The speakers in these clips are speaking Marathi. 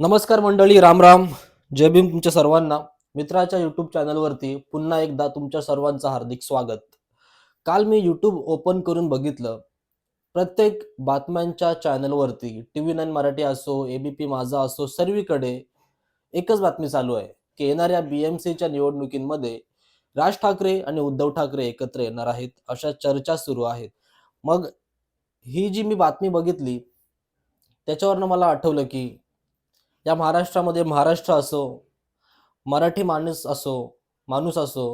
नमस्कार मंडळी राम राम. जय भीम तुमच्या सर्वांना. मित्राच्या युट्यूब चॅनलवरती पुन्हा एकदा तुमच्या सर्वांचं हार्दिक स्वागत. काल मी यूट्यूब ओपन करून बघितलं. प्रत्येक बातम्यांच्या चॅनलवरती टी व्ही नाईन मराठी असो एबीपी माझा असो सर्वीकडे एकच बातमी चालू आहे. की येणाऱ्या बी एम सीच्या निवडणुकींमध्ये राज ठाकरे आणि उद्धव ठाकरे एकत्र येणार आहेत अशा चर्चा सुरू आहेत. मग ही जी मी बातमी बघितली त्याच्यावरनं मला आठवलं की या महाराष्ट्रामध्ये महाराष्ट्र असो मराठी माणूस असो माणूस असो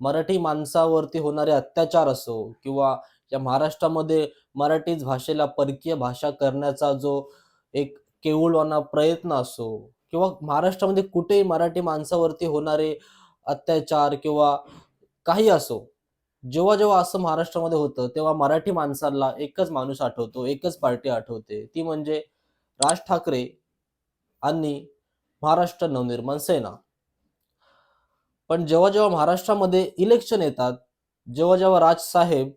मराठी माणसावरती होणारे अत्याचार असो किंवा या महाराष्ट्रामध्ये मराठीच भाषेला परकीय भाषा करण्याचा जो एक केवळवाना प्रयत्न असो किंवा महाराष्ट्रामध्ये कुठेही मराठी माणसावरती होणारे अत्याचार किंवा काही असो जेव्हा जेव्हा असं महाराष्ट्रामध्ये होतं तेव्हा मराठी माणसाला एकच माणूस आठवतो एकच पार्टी आठवते. ती म्हणजे राज ठाकरे. आणि महाराष्ट्र नवनिर्माण सेना. पण जेव्हा जेव्हा महाराष्ट्रामध्ये इलेक्शन येतात जेव्हा जेव्हा राज साहेब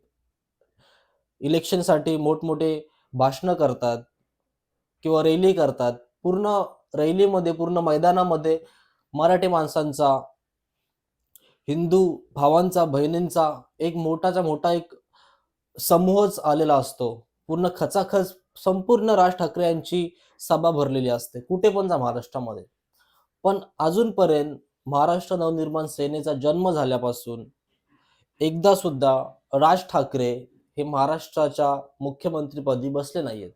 इलेक्शनसाठी मोठमोठे भाषणं करतात किंवा रॅली करतात पूर्ण रॅलीमध्ये पूर्ण मैदानामध्ये मराठी माणसांचा हिंदू भावांचा बहिणींचा एक मोठाचा मोठा एक समूहच आलेला असतो. पूर्ण खचाखच संपूर्ण राज ठाकरे यांची सभा भरलेली असते कुठे पण जा महाराष्ट्रामध्ये. पण अजूनपर्यंत महाराष्ट्र नवनिर्माण सेनेचा जन्म झाल्यापासून एकदा सुद्धा राज ठाकरे हे महाराष्ट्राच्या मुख्यमंत्रीपदी बसले नाहीयेत.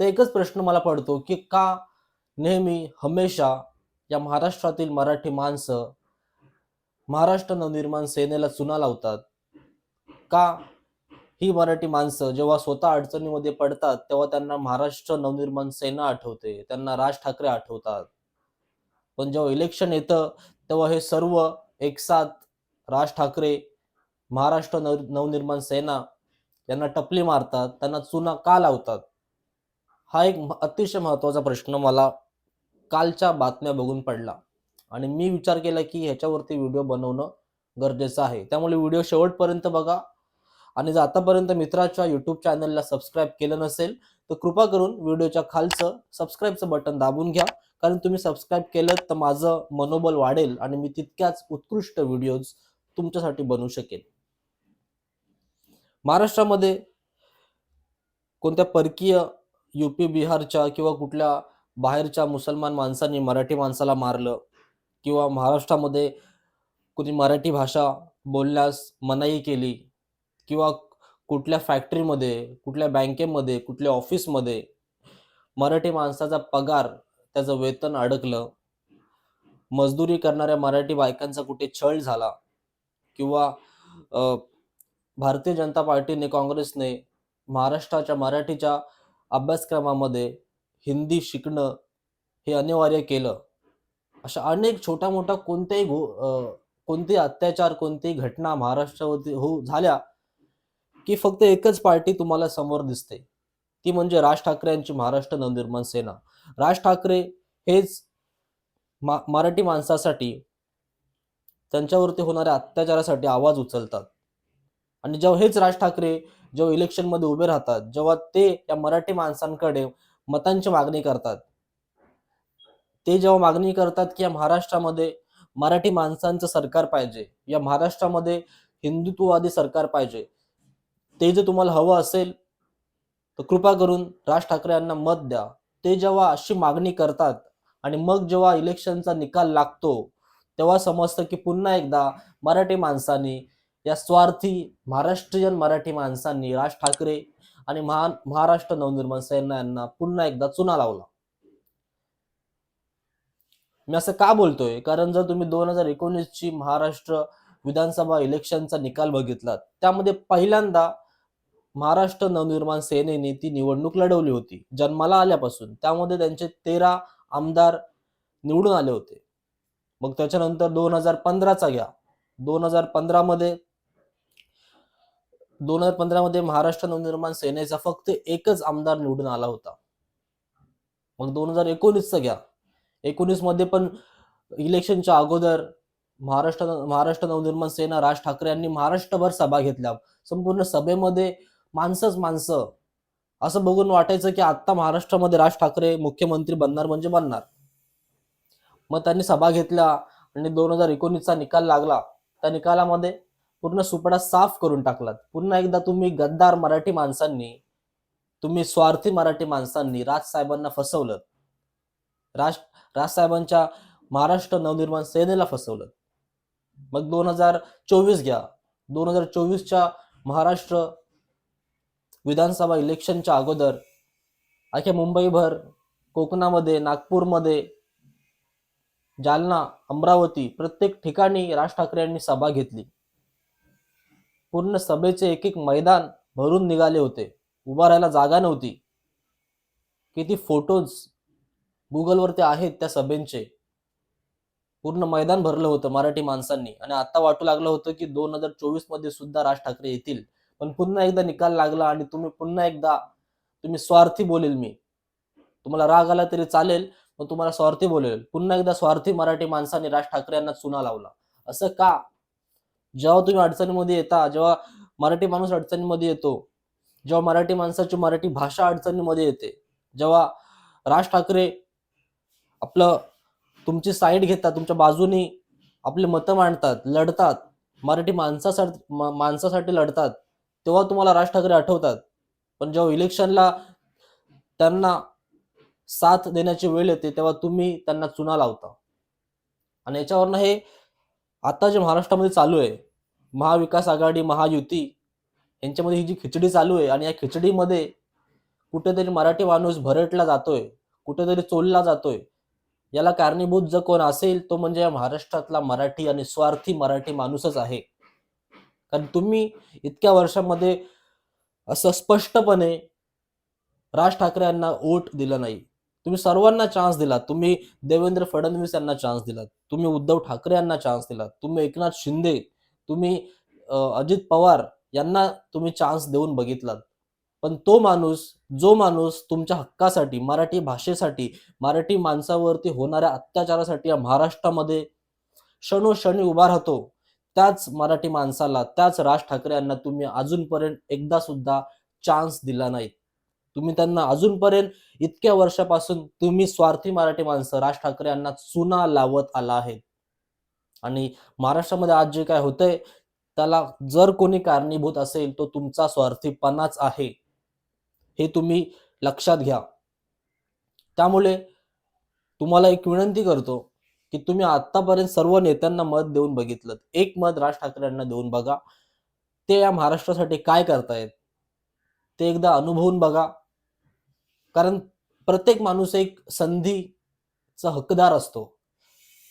तर एकच प्रश्न मला पडतो की का नेहमी हमेशा या महाराष्ट्रातील मराठी माणसं महाराष्ट्र नवनिर्माण सेनेला चुना लावतात? का ही मराठी माणसं जेव्हा स्वतः अडचणीमध्ये पडतात तेव्हा त्यांना महाराष्ट्र नवनिर्माण सेना आठवते. त्यांना राज ठाकरे आठवतात. पण जेव्हा इलेक्शन येतं तेव्हा हे सर्व एकसाथ राज ठाकरे महाराष्ट्र नव नवनिर्माण सेना यांना टपली मारतात त्यांना चुना का लावतात? हा एक अतिशय महत्त्वाचा प्रश्न मला कालच्या बातम्या बघून पडला. आणि मी विचार केला की ह्याच्यावरती व्हिडिओ बनवणं गरजेचं आहे. त्यामुळे व्हिडिओ शेवटपर्यंत बघा. आणि जर आतापर्यंत मित्राच्या युट्यूब चॅनलला सबस्क्राईब केलं नसेल तर कृपा करून व्हिडिओच्या खालचं सबस्क्राईबचं बटन दाबून घ्या. कारण तुम्ही सबस्क्राईब केलं तर माझं मनोबल वाढेल आणि मी तितक्याच उत्कृष्ट व्हिडिओज तुमच्यासाठी बनवू शकेन. महाराष्ट्रामध्ये कोणत्या परकीय युपी बिहारच्या किंवा कुठल्या बाहेरच्या मुसलमान माणसांनी मराठी माणसाला मारलं? किंवा महाराष्ट्रामध्ये कोणी मराठी भाषा बोलण्यास मनाई केली? किंवा कुठल्या फॅक्टरीमध्ये कुठल्या बँकेमध्ये कुठल्या ऑफिसमध्ये मराठी माणसाचा पगार त्याचं वेतन अडकलं मजदुरी करणाऱ्या मराठी बायकांचा कुठे छळ झाला किंवा भारतीय जनता पार्टीने काँग्रेसने महाराष्ट्राच्या मराठीच्या अभ्यासक्रमामध्ये हिंदी शिकणं हे अनिवार्य केलं. अशा अनेक छोटा मोठा कोणत्याही गो कोणतेही अत्याचार कोणतीही घटना महाराष्ट्रावरती हो झाल्या की फक्त एकच पार्टी तुम्हाला समोर दिसते. ती म्हणजे राज ठाकरे यांची महाराष्ट्र नवनिर्माण सेना. राज ठाकरे हेच मा मराठी माणसासाठी त्यांच्यावरती होणाऱ्या अत्याचारासाठी आवाज उचलतात. आणि जेव्हा हेच राज ठाकरे जेव्हा इलेक्शनमध्ये उभे राहतात जेव्हा ते या मराठी माणसांकडे मतांची मागणी करतात. ते जेव्हा मागणी करतात की या महाराष्ट्रामध्ये मराठी माणसांचं सरकार पाहिजे या महाराष्ट्रामध्ये हिंदुत्ववादी सरकार पाहिजे ते जर तुम्हाला हवं असेल तर कृपा करून राज ठाकरे यांना मत द्या. ते जेव्हा अशी मागणी करतात आणि मग जेव्हा इलेक्शनचा निकाल लागतो तेव्हा समजतं की पुन्हा एकदा मराठी माणसांनी या स्वार्थी महाराष्ट्रीयन मराठी माणसांनी राज ठाकरे आणि महा महाराष्ट्र नवनिर्माण सेना यांना पुन्हा एकदा चुना लावला. मी असं का बोलतोय? कारण जर तुम्ही दोन हजार एकोणीस ची महाराष्ट्र विधानसभा इलेक्शनचा निकाल बघितला त्यामध्ये पहिल्यांदा महाराष्ट्र नवनिर्माण सेनेने ती निवडणूक लढवली होती जन्माला आल्यापासून. त्यामध्ये त्यांचे तेरा आमदार निवडून आले होते. मग त्याच्यानंतर दोन हजार पंधराचा घ्या. दोन हजार पंधरामध्ये दोन हजार पंधरामध्ये महाराष्ट्र नवनिर्माण सेनेचा फक्त एकच आमदार निवडून आला होता. मग दोन हजार एकोणीसचा घ्या. एकोणीसमध्ये पण इलेक्शनच्या अगोदर महाराष्ट्र महाराष्ट्र नवनिर्माण सेना राज ठाकरे यांनी महाराष्ट्रभर सभा घेतल्या. संपूर्ण सभेमध्ये माणसंच माणसं. असं बघून वाटायचं की आत्ता महाराष्ट्रामध्ये राज ठाकरे मुख्यमंत्री बनणार म्हणजे बनणार. मग त्यांनी सभा घेतल्या आणि दोन हजार एकोणीसचा निकाल लागला. त्या निकालामध्ये पूर्ण सुपडा साफ करून टाकलात. पुन्हा एकदा तुम्ही गद्दार मराठी माणसांनी तुम्ही स्वार्थी मराठी माणसांनी राजसाहेबांना फसवलं राज राजसाहेबांच्या महाराष्ट्र नवनिर्माण सेनेला फसवलं मग दोन हजार चोवीस घ्या. दोन हजार चोवीसच्या महाराष्ट्र विधानसभा इलेक्शनच्या अगोदर अख्या मुंबईभर कोकणामध्ये नागपूरमध्ये जालना अमरावती प्रत्येक ठिकाणी राज ठाकरे यांनी सभा घेतली. पूर्ण सभेचे एक एक मैदान भरून निघाले होते. उभा राहायला जागा नव्हती. किती फोटोज गुगलवरती आहेत त्या सभेंचे. पूर्ण मैदान भरलं होतं मराठी माणसांनी. आणि आता वाटू लागलं होतं की दोन हजार चोवीसमध्ये सुद्धा राज ठाकरे येतील. पण पुन्हा एकदा निकाल लागला आणि तुम्ही पुन्हा एकदा तुम्ही स्वार्थी बोलेल मी. तुम्हाला राग आला तरी चालेल पण तुम्हाला स्वार्थी बोलेल. पुन्हा एकदा स्वार्थी मराठी माणसाने राज ठाकरे यांना चुना लावला. असं का? जेव्हा तुम्ही अडचणीमध्ये येता जेव्हा मराठी माणूस अडचणीमध्ये येतो जेव्हा मराठी माणसाची मराठी भाषा अडचणीमध्ये येते जेव्हा राज ठाकरे आपलं तुमची साईड घेतात तुमच्या बाजूनी आपले मतं मांडतात लढतात मराठी माणसासाठी माणसासाठी लढतात तेव्हा तुम्हाला राज ठाकरे आठवतात. पण जेव्हा इलेक्शनला त्यांना साथ देण्याची वेळ येते तेव्हा तुम्ही त्यांना चुना लावता. आणि याच्यावरनं हे आता जे महाराष्ट्रामध्ये चालू आहे महाविकास आघाडी महायुती यांच्यामध्ये ही जी खिचडी चालू आहे आणि या खिचडीमध्ये कुठेतरी मराठी माणूस भरटला जातोय कुठेतरी चोलला जातोय. याला कारणीभूत जर कोण असेल तो म्हणजे या महाराष्ट्रातला मराठी आणि स्वार्थी मराठी माणूसच आहे. कारण तुम्ही इतक्या वर्षामध्ये असं स्पष्टपणे राज ठाकरे यांना वोट दिलं नाही. तुम्ही सर्वांना चान्स दिला. तुम्ही देवेंद्र फडणवीस यांना चान्स दिलात तुम्ही उद्धव ठाकरे यांना चान्स दिलात तुम्ही एकनाथ शिंदे तुम्ही अजित पवार यांना तुम्ही चान्स देऊन बघितलात. पण तो माणूस जो माणूस तुमच्या हक्कासाठी मराठी भाषेसाठी मराठी माणसावरती होणाऱ्या अत्याचारासाठी या महाराष्ट्रामध्ये क्षणोक्षणी उभा राहतो. त्याच मराठी माणसाला त्याच राज ठाकरे यांना तुम्ही अजूनपर्यंत एकदा सुद्धा चान्स दिला नाही. तुम्ही त्यांना अजूनपर्यंत इतक्या वर्षापासून तुम्ही स्वार्थी मराठी माणसं राज ठाकरे यांना चुना लावत आला आहे. आणि महाराष्ट्रामध्ये आज जे काय होतंय त्याला जर कोणी कारणीभूत असेल तो तुमचा स्वार्थीपणाच आहे. हे तुम्ही लक्षात घ्या. त्यामुळे तुम्हाला एक विनंती करतो की तुम्ही आतापर्यंत सर्व नेत्यांना मत देऊन बघितलं. एक मत राज ठाकरे यांना देऊन बघा. ते या महाराष्ट्रासाठी काय करतायत? ते एकदा अनुभवून बघा. कारण प्रत्येक माणूस एक संधीचा हकदार असतो.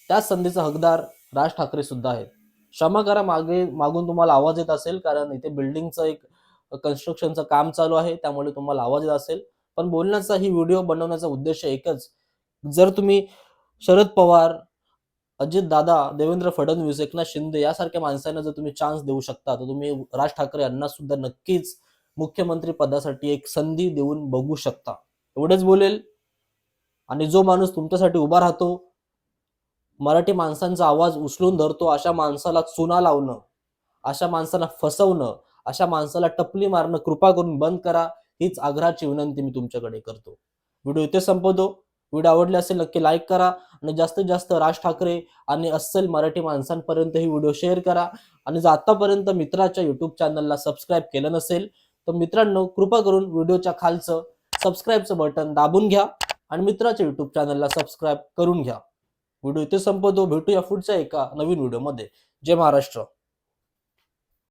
त्याच संधीचा हकदार राज ठाकरे सुद्धा आहेत. क्षमा करा मागे मागून तुम्हाला आवाज येत असेल कारण इथे बिल्डिंगचं एक कन्स्ट्रक्शनचं काम चालू आहे त्यामुळे तुम्हाला आवाज येत असेल. पण बोलण्याचा ही व्हिडिओ बनवण्याचा उद्देश एकच. जर तुम्ही शरद पवार अजित दादा देवेंद्र फडणवीस एकनाथ शिंदे यासारख्या माणसांना जर तुम्ही चान्स देऊ शकता तर तुम्ही राज ठाकरे यांना सुद्धा नक्कीच मुख्यमंत्री पदासाठी एक संधी देऊन बघू शकता. एवढेच बोलेल. आणि जो माणूस तुमच्यासाठी उभा राहतो मराठी माणसांचा आवाज उचलून धरतो अशा माणसाला चुना लावणं अशा माणसाला फसवणं अशा माणसाला टपली मारणं कृपा करून बंद करा हीच आग्रहाची विनंती मी तुमच्याकडे करतो. व्हिडिओ इथे संपवतो. व्हिडिओ आवडले असेल नक्की लाईक करा आणि जास्तीत जास्त राज ठाकरे आणि अस्सल मराठी माणसांपर्यंत ही व्हिडिओ शेअर करा. आणि जर आतापर्यंत मित्राच्या युट्यूब चॅनलला सबस्क्राईब केलं नसेल तर मित्रांनो कृपा करून व्हिडिओच्या खालचं सबस्क्राईबचं बटन दाबून घ्या आणि मित्राच्या युट्यूब चॅनलला सबस्क्राईब करून घ्या. व्हिडिओ इथे संपवतो. भेटूया पुढच्या एका नवीन व्हिडिओमध्ये जय महाराष्ट्र.